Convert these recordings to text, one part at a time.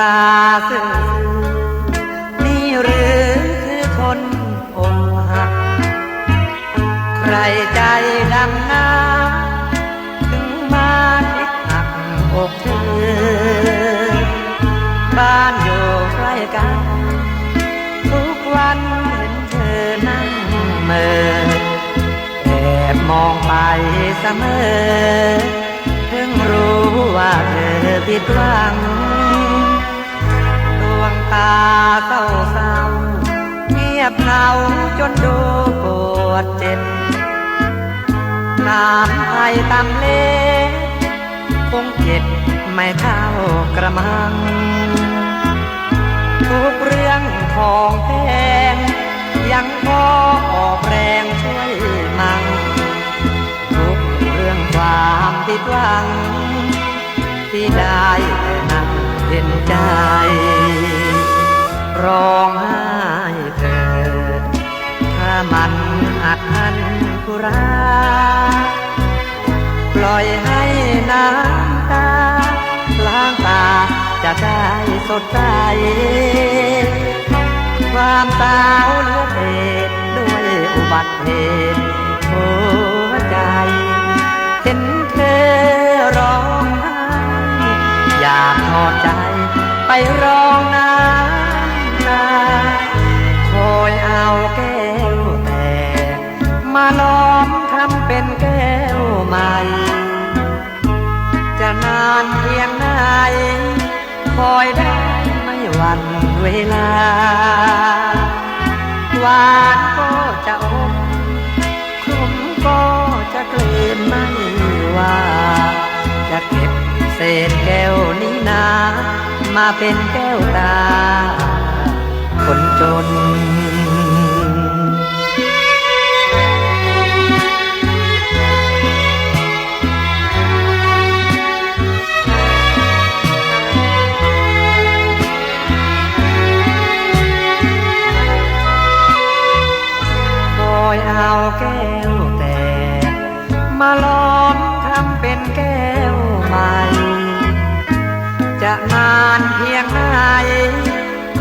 ตาซื่อนี่หรือคือคนอกหัก ใครใจดำน้ำถึงมาทิดหักอกเธอ บ้านอยู่ใกล้กัน ทุกวันเห็นเธอนั่งเมื่อแอบมองไปเสมอเพิ่งรู้ว่าเธอผิดหวังาเศร้าเศร้าเงียบเหงาจนดูปวดเจ็บน้ำไทยตำเล็คงเจ็บไม่เท่ากระมัง ทุกเรื่องของแพ มันอัดอันกุรา ปล่อยให้น้ำตาล้างตาจะได้สดใส ความสาวเลือเดชด้วยอุบัติเหตุ มาล้อมทำเป็นแก้วใหม่ จะนานเพียงไหนคอยได้ไม่หวันเวลา หวานก็จะอมคมก็จะกลืนไม่ว่า จะเก็บเศษแก้วนี้นา มาเป็นแก้วตา คนจน อยเอาแก้วแต่มาล้อมทำเป็นแก้วใหม่ จะนานเพียงไหน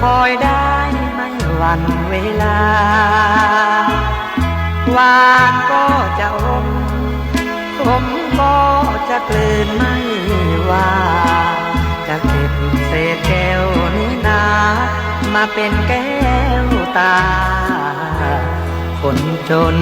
คอยได้ไม่วันเวลา หวานก็จะอมขมก็จะกลืนไม่ว่า จะเก็บเศษแก้วนี้นา มาเป็นแก้วตา คนจน